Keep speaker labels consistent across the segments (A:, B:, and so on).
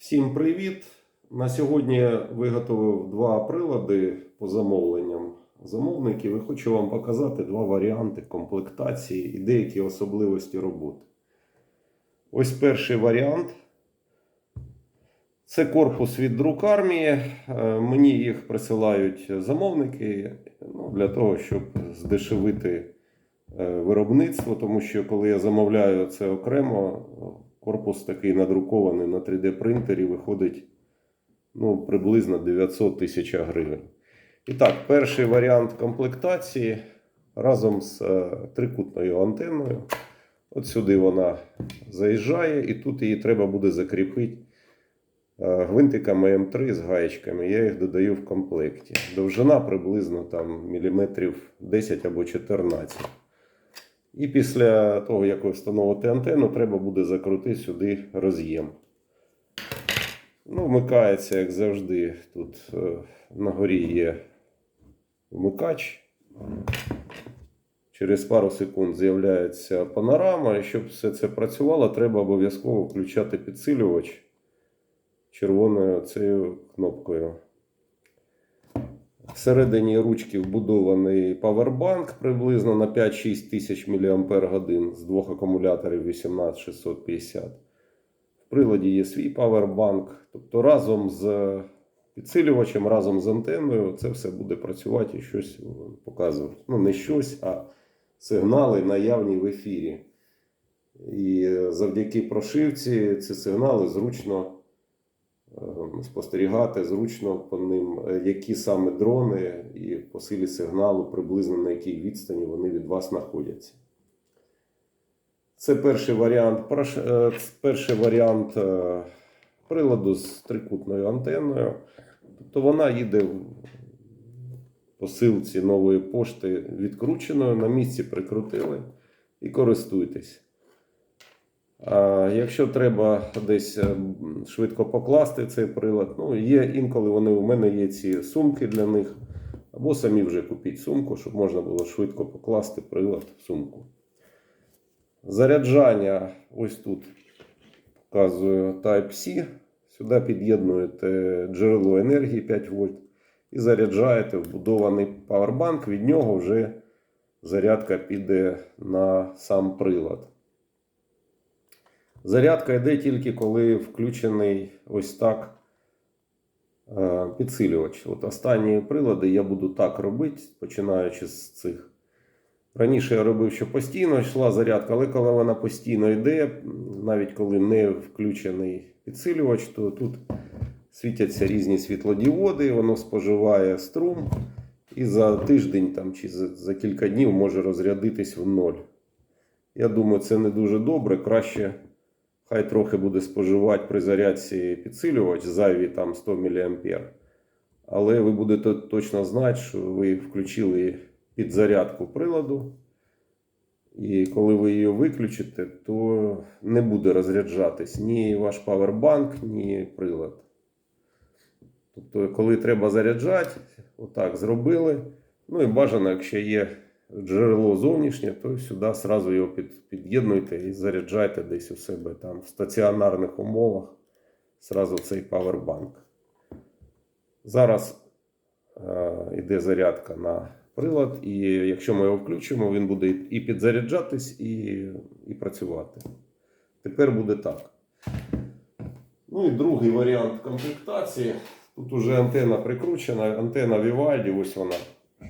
A: Всім привіт! На сьогодні я виготовив два прилади по замовленням замовників і хочу вам показати два варіанти комплектації і деякі особливості роботи. Ось перший варіант. Це корпус від друкармії. Е, Мені їх присилають замовники ну, для того, щоб здешевити е, виробництво, тому що коли я замовляю це окремо, корпус такий надрукований на 3D принтері виходить ну, приблизно 900 тисяч гривень. І так, перший варіант комплектації разом з е, трикутною антенною. От сюди вона заїжджає, і тут її треба буде закріпити е, гвинтиками М3 з гаєчками. Я їх додаю в комплекті. Довжина приблизно там міліметрів 10 або 14. І після того, як ви встановите антенну, треба буде закрутити сюди роз'єм. Ну, вмикається, як завжди. Тут е, на горі є вмикач. Через пару секунд з'являється панорама, і щоб все це працювало, треба обов'язково включати підсилювач червоною цією кнопкою. Всередині ручки вбудований павербанк приблизно на 5-6 тисяч мАч з двох акумуляторів 18650. В приладі є свій павербанк. Тобто разом з підсилювачем, разом з антенною це все буде працювати і щось показувати. Ну, не щось, а сигнали наявні в ефірі. І завдяки прошивці ці сигнали зручно спостерігати, зручно по ним, е, які саме дрони і по силі сигналу, приблизно на якій відстані вони від вас знаходяться. Це перший варіант, е, перший варіант е, приладу з трикутною антенною. Тобто вона їде в посилці нової пошти відкрученою, на місці прикрутили і користуйтесь. Якщо треба десь е, швидко покласти цей прилад, ну є інколи вони у мене є ці сумки для них. Або самі вже купіть сумку, щоб можна було швидко покласти прилад в сумку. Заряджання ось тут показую Type-C. Сюди під'єднуєте джерело енергії 5 вольт і заряджаєте вбудований павербанк. Від нього вже зарядка піде на сам прилад. Зарядка йде тільки коли включений ось так е, підсилювач. От останні прилади я буду так робити, починаючи з цих. Раніше я робив, що постійно йшла зарядка, але коли вона постійно йде, навіть коли не включений підсилювач, то тут світяться різні світлодіоди, воно споживає струм і за тиждень там, чи за, за кілька днів може розрядитись в ноль. Я думаю, це не дуже добре. Краще хай трохи буде споживати при зарядці підсилювач зайві там 100 мА. Але ви будете точно знати, що ви включили підзарядку приладу. І коли ви її виключите, то не буде розряджатись ні ваш павербанк, ні прилад. Тобто, коли треба заряджати, отак зробили. Ну і бажано, якщо є джерело зовнішнє, то сюди одразу його під, під'єднуйте і заряджайте десь у себе там в стаціонарних умовах. Зразу цей павербанк. Зараз е, йде зарядка на прилад, і якщо ми його включимо, він буде і підзаряджатись, і, і працювати. Тепер буде так. Ну і другий варіант комплектації. Тут уже антенна прикручена, антенна Vivaldi, ось вона.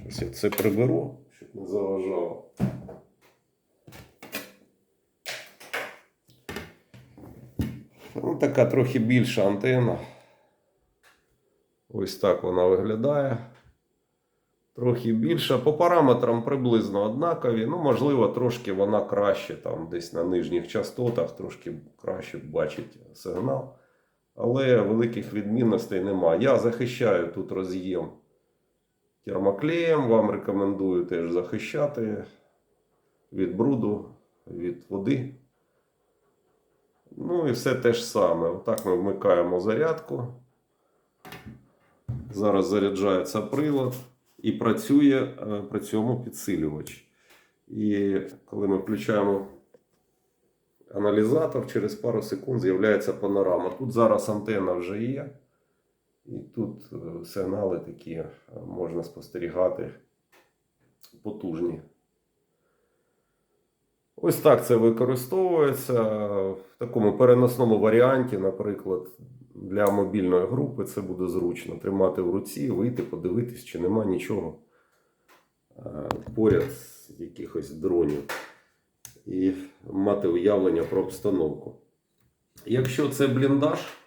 A: Щось я це приберу, не заважало. Ну, така трохи більша антенна. Ось так вона виглядає. Трохи більша. По параметрам приблизно однакові. Ну, можливо, трошки вона краще там десь на нижніх частотах, трошки краще бачить сигнал. Але великих відмінностей немає. Я захищаю тут роз'єм термоклеєм. Вам рекомендую теж захищати від бруду, від води. Ну і все те ж саме. Отак ми вмикаємо зарядку. Зараз заряджається прилад і працює е, при цьому підсилювач. І коли ми включаємо аналізатор, через пару секунд з'являється панорама. Тут зараз антенна вже є. І тут е, сигнали такі е, можна спостерігати потужні. Ось так це використовується в такому переносному варіанті, наприклад, для мобільної групи це буде зручно тримати в руці, вийти, подивитись, чи нема нічого е, поряд з якихось дронів і мати уявлення про обстановку. Якщо це бліндаж,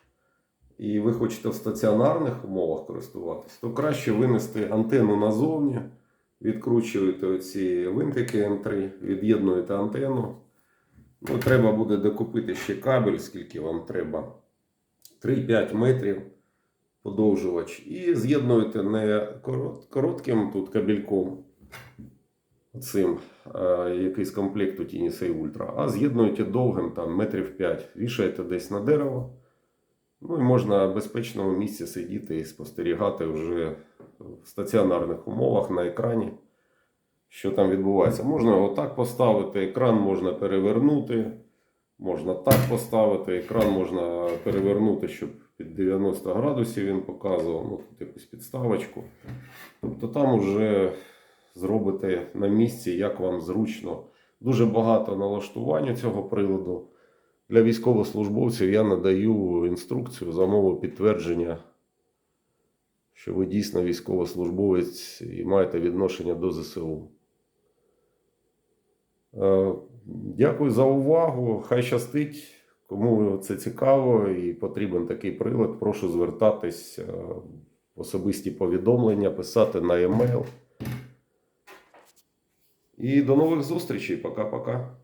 A: і ви хочете в стаціонарних умовах користуватись, то краще винести антенну назовні, відкручуєте оці винтики М3, від'єднуєте антенну. Ну, треба буде докупити ще кабель, скільки вам треба. 3-5 метрів подовжувач. І з'єднуєте не коротким тут кабельком, цим, е, який з комплекту Тінісей Ультра, а з'єднуєте довгим там метрів 5, вішаєте десь на дерево. Ну і можна в безпечному місці сидіти і спостерігати вже в стаціонарних умовах на екрані, що там відбувається. Можна його так поставити, екран можна перевернути, можна так поставити, екран можна перевернути, щоб під 90 градусів він показував, ну, тут якусь підставочку. Тобто там вже зробите на місці, як вам зручно. Дуже багато налаштування цього приладу. Для військовослужбовців я надаю інструкцію за мовою підтвердження, що ви дійсно військовослужбовець і маєте відношення до ЗСУ. Е, Дякую за увагу. Хай щастить. Кому це цікаво і потрібен такий прилад, прошу звертатись е, в особисті повідомлення, писати на e-mail. І до нових зустрічей. Пока-пока.